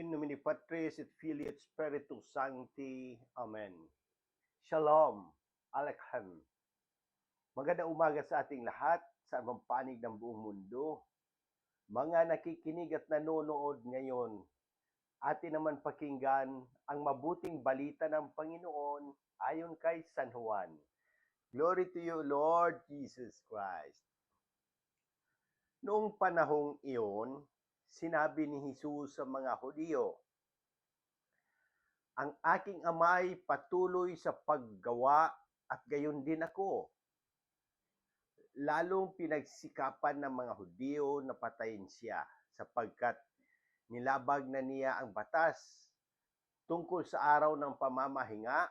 In nomine Patris et Filii et Spiritus Sancti. Amen. Shalom. Alekhan. Magandang umaga sa ating lahat sa anumang panig ng buong mundo. Mga nakikinig at nanonood ngayon, atin naman pakinggan ang mabuting balita ng Panginoon ayon kay San Juan. Glory to you, Lord Jesus Christ. Noong panahong iyon, sinabi ni Jesus sa mga Hudyo, Ang aking amay patuloy sa paggawa at gayon din ako. Lalong pinagsikapan ng mga Hudyo na patayin siya sapagkat nilabag na niya ang batas tungkol sa araw ng pamamahinga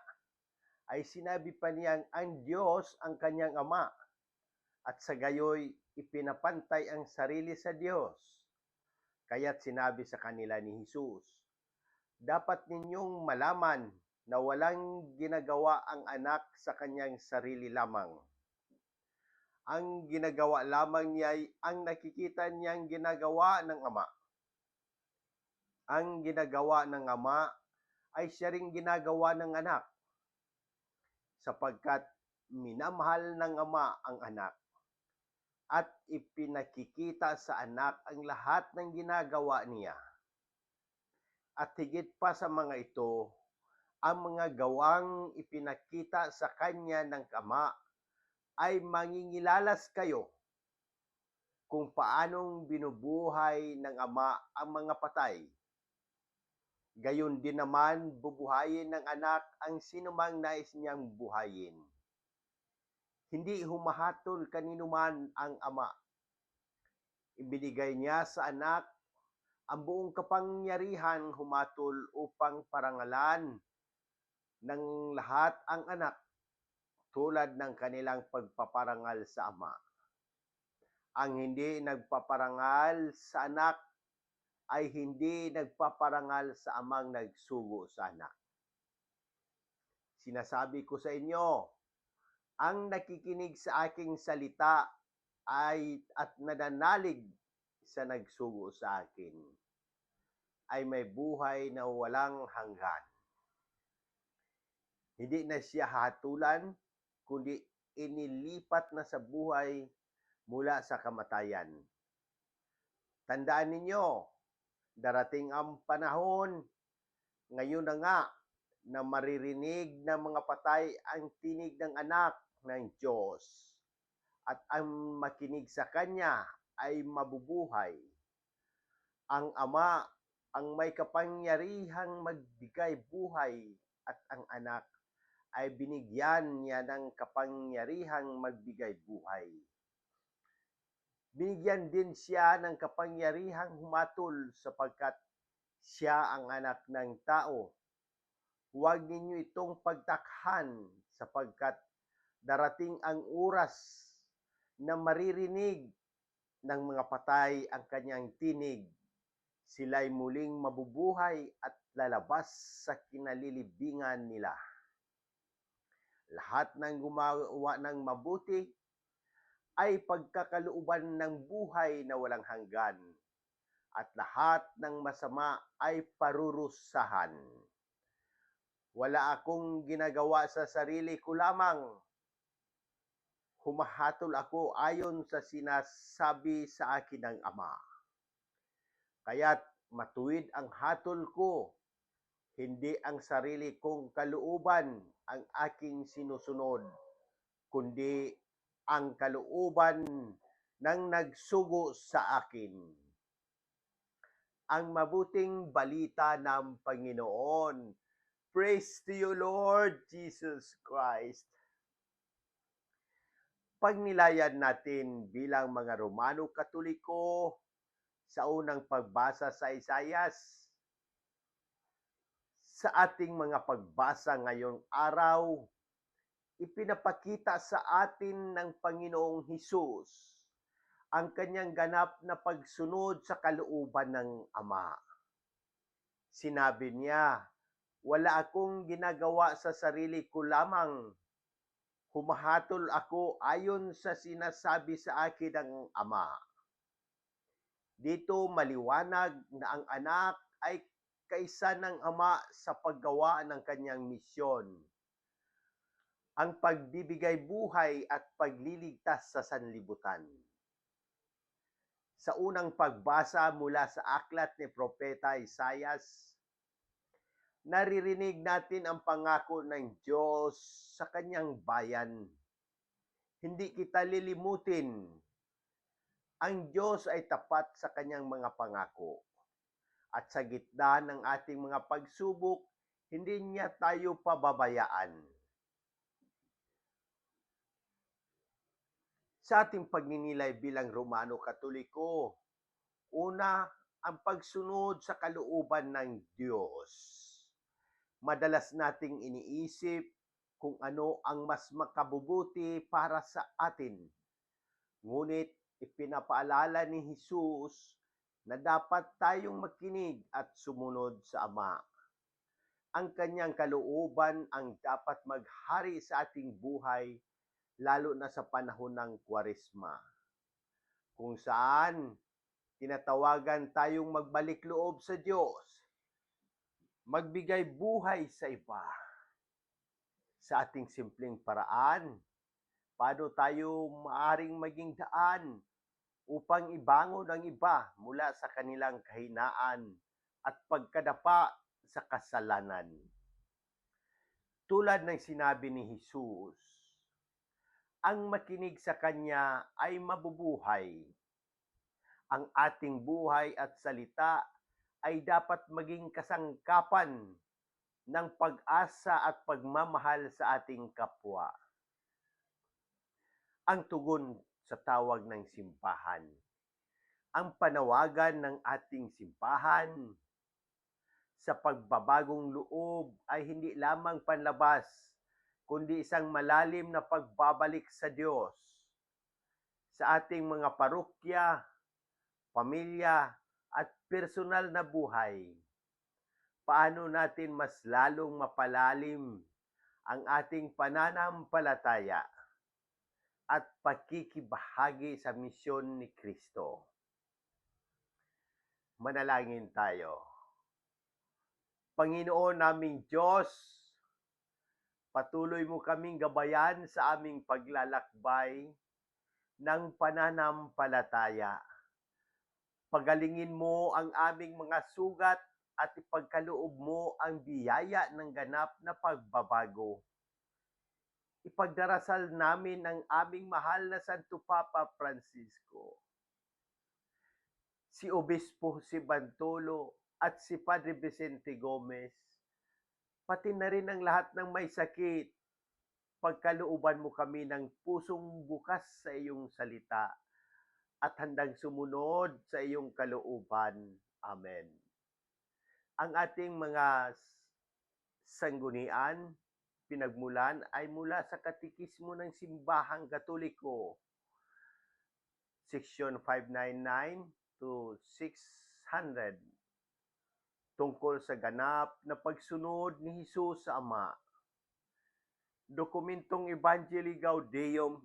ay sinabi pa niyang ang Diyos ang kanyang ama at sa gayoy ipinapantay ang sarili sa Diyos. Kaya't sinabi sa kanila ni Jesus, Dapat ninyong malaman na walang ginagawa ang anak sa kanyang sarili lamang. Ang ginagawa lamang niya ay ang nakikita niyang ginagawa ng ama. Ang ginagawa ng ama ay siya ring ginagawa ng anak sapagkat minamahal ng ama ang anak at ipinakikita sa anak ang lahat ng ginagawa niya. At higit pa sa mga ito, ang mga gawang ipinakita sa kanya ng ama ay mangingilalas kayo kung paanong binubuhay ng ama ang mga patay. Gayon din naman bubuhayin ng anak ang sinumang nais niyang buhayin. Hindi humahatol kanino man ang ama. Ibinigay niya sa anak ang buong kapangyarihan humatol upang parangalan ng lahat ang anak tulad ng kanilang pagpaparangal sa ama. Ang hindi nagpaparangal sa anak ay hindi nagpaparangal sa amang nagsugo sa anak. Sinasabi ko sa inyo, ang nakikinig sa aking salita ay at nananalig sa nagsugo sa akin ay may buhay na walang hanggan. Hindi na siya hatulan, kundi inilipat na sa buhay mula sa kamatayan. Tandaan ninyo, darating ang panahon, ngayon na nga, na maririnig ng mga patay ang tinig ng anak ng Diyos. At ang makinig sa Kanya ay mabubuhay. Ang Ama ang may kapangyarihang magbigay buhay at ang anak ay binigyan niya ng kapangyarihang magbigay buhay. Binigyan din siya ng kapangyarihang humatol sapagkat siya ang anak ng tao. Huwag ninyo itong pagtakhan sapagkat darating ang oras na maririnig ng mga patay ang kanyang tinig. Sila'y muling mabubuhay at lalabas sa kinalilibingan nila. Lahat ng gumawa ng mabuti ay pagkakalooban ng buhay na walang hanggan at lahat ng masama ay parurusahan. Wala akong ginagawa sa sarili ko lamang. Humahatol ako ayon sa sinasabi sa akin ng Ama. Kaya't matuwid ang hatol ko, hindi ang sarili kong kalooban ang aking sinusunod, kundi ang kalooban ng nagsugo sa akin. Ang mabuting balita ng Panginoon. Praise to you, Lord Jesus Christ. Pagnilayan natin bilang mga Romano Katoliko sa unang pagbasa sa Isayas, sa ating mga pagbasa ngayong araw, ipinapakita sa atin ng Panginoong Hesus ang kanyang ganap na pagsunod sa kalooban ng Ama. Sinabi niya, wala akong ginagawa sa sarili ko lamang. Humahatol ako ayon sa sinasabi sa akin ng Ama. Dito maliwanag na ang anak ay kaisa ng Ama sa paggawa ng kanyang misyon, ang pagbibigay buhay at pagliligtas sa sanlibutan. Sa unang pagbasa mula sa aklat ni Propeta Isayas, naririnig natin ang pangako ng Diyos sa kanyang bayan. Hindi kita lilimutin. Ang Diyos ay tapat sa kanyang mga pangako. At sa gitna ng ating mga pagsubok, hindi niya tayo pababayaan. Sa ating pagninilay bilang Romano Katoliko, una, ang pagsunod sa kalooban ng Diyos. Madalas nating iniisip kung ano ang mas makabubuti para sa atin. Ngunit ipinapaalala ni Jesus na dapat tayong makinig at sumunod sa Ama. Ang kanyang kalooban ang dapat maghari sa ating buhay, lalo na sa panahon ng kwaresma. Kung saan, tinatawagan tayong magbalik loob sa Diyos, magbigay buhay sa iba. Sa ating simpleng paraan, paano tayo maaring maging daan upang ibangon ang iba mula sa kanilang kahinaan at pagkadapa sa kasalanan. Tulad ng sinabi ni Jesus, ang makinig sa Kanya ay mabubuhay. Ang ating buhay at salita ay dapat maging kasangkapan ng pag-asa at pagmamahal sa ating kapwa. Ang tugon sa tawag ng simbahan. Ang panawagan ng ating simbahan sa pagbabagong loob ay hindi lamang panlabas, kundi isang malalim na pagbabalik sa Diyos sa ating mga parokya, pamilya, at personal na buhay. Paano natin mas lalong mapalalim ang ating pananampalataya at pakikibahagi sa misyon ni Kristo. Manalangin tayo. Panginoon naming Diyos, patuloy mo kaming gabayan sa aming paglalakbay ng pananampalataya. Pagalingin mo ang aming mga sugat at ipagkaloob mo ang biyaya ng ganap na pagbabago. Ipagdarasal namin ang aming mahal na Santo Papa Francisco, si Obispo si Bantolo at si Padre Vicente Gomez, pati na rin ang lahat ng may sakit, pagkalooban mo kami ng pusong bukas sa iyong salita at handang sumunod sa iyong kalooban. Amen. Ang ating mga sanggunian, pinagmulan ay mula sa Katikismo ng Simbahang Katoliko, Section 599 to 600 tungkol sa ganap na pagsunod ni Jesus sa Ama. Dokumentong Evangelii Gaudium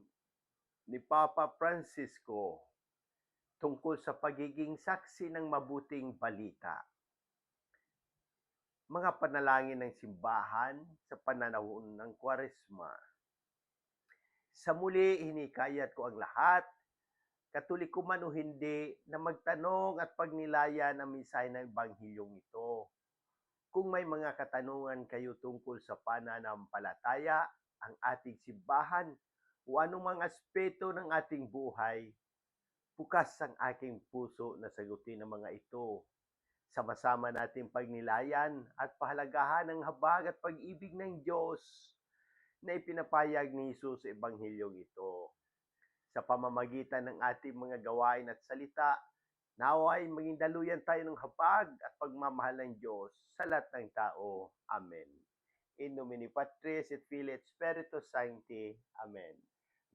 ni Papa Francisco tungkol sa pagiging saksi ng mabuting balita. Mga panalangin ng simbahan sa pananahon ng kwaresma. Sa muli, hinikayat ko ang lahat Katoliko man o hindi, na magtanong at pagnilayan ang mensahe ng Ebanghilyong ito. Kung may mga katanungan kayo tungkol sa pananampalataya, ang ating simbahan, o anumang aspeto ng ating buhay, bukas ang aking puso na sagutin ang mga ito. Sama-sama nating pagnilayan at pahalagahan ang habag at pag-ibig ng Diyos na ipinapayag ni Jesus sa Ebanghilyong ito sa pamamagitan ng ating mga gawain at salita, naway maging daluyan tayo ng hapag at pagmamahal ng Diyos sa lahat ng tao. Amen. In nomine Patris et Filii et Spiritus Sancti. Amen.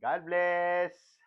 God bless!